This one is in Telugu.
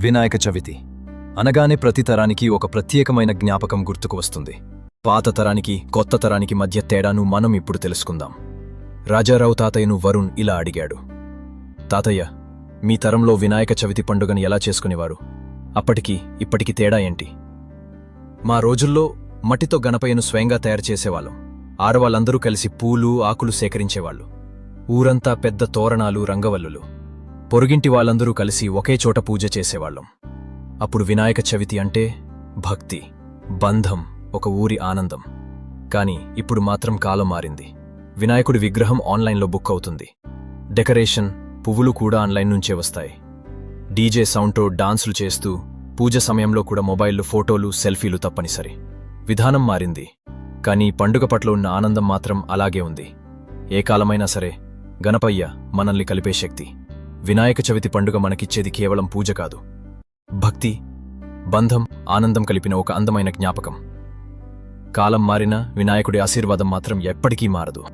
వినాయక చవితి. అనగానే ప్రతి తరానికి ఒక ప్రత్యేకమైన జ్ఞాపకం గుర్తుకు వస్తుంది. పాత తరానికి కొత్త తరానికి మధ్య తేడాను మనం ఇప్పుడు తెలుసుకుందాం. రాజారావు తాతయ్యను వరుణ్ ఇలా అడిగాడు. తాతయ్య మీ తరంలో వినాయక చవితి పండుగను ఎలా చేసుకునేవారు? అప్పటికి ఇప్పటికి తేడా ఏంటి? మా రోజుల్లో మట్టితో గణపయ్యను స్వయంగా తయారు చేసేవాళ్ళం. ఆడవాళ్ళందరూ కలిసి పూలు ఆకులు సేకరించేవాళ్ళు. ఊరంతా పెద్ద తోరణాలు రంగవల్లులు. పొరుగింటి వాళ్ళందరూ కలిసి ఒకే చోట పూజ చేసేవాళ్ళం. అప్పుడు వినాయక చవితి అంటే భక్తి బంధం ఒక ఊరి ఆనందం. కాని ఇప్పుడు మాత్రం కాలం మారింది. వినాయకుడి విగ్రహం ఆన్లైన్లో బుక్ అవుతుంది. డెకరేషన్ పువ్వులు కూడా ఆన్లైన్ నుంచే వస్తాయి. డీజే సౌండ్తో డాన్సులు చేస్తూ పూజ సమయంలో కూడా మొబైల్లో ఫోటోలు సెల్ఫీలు తప్పనిసరి. విధానం మారింది. కానీ పండుగ పట్ల ఉన్న ఆనందం మాత్రం అలాగే ఉంది. ఏ కాలమైనా సరే గణపయ్య మనల్ని కలిపే శక్తి. వినాయక చవితి పండుగ మనకిచ్చేది కేవలం పూజ కాదు. భక్తి బంధం ఆనందం కలిపిన ఒక అందమైన జ్ఞాపకం. కాలం మారినా వినాయకుడి ఆశీర్వాదం మాత్రం ఎప్పటికీ మారదు.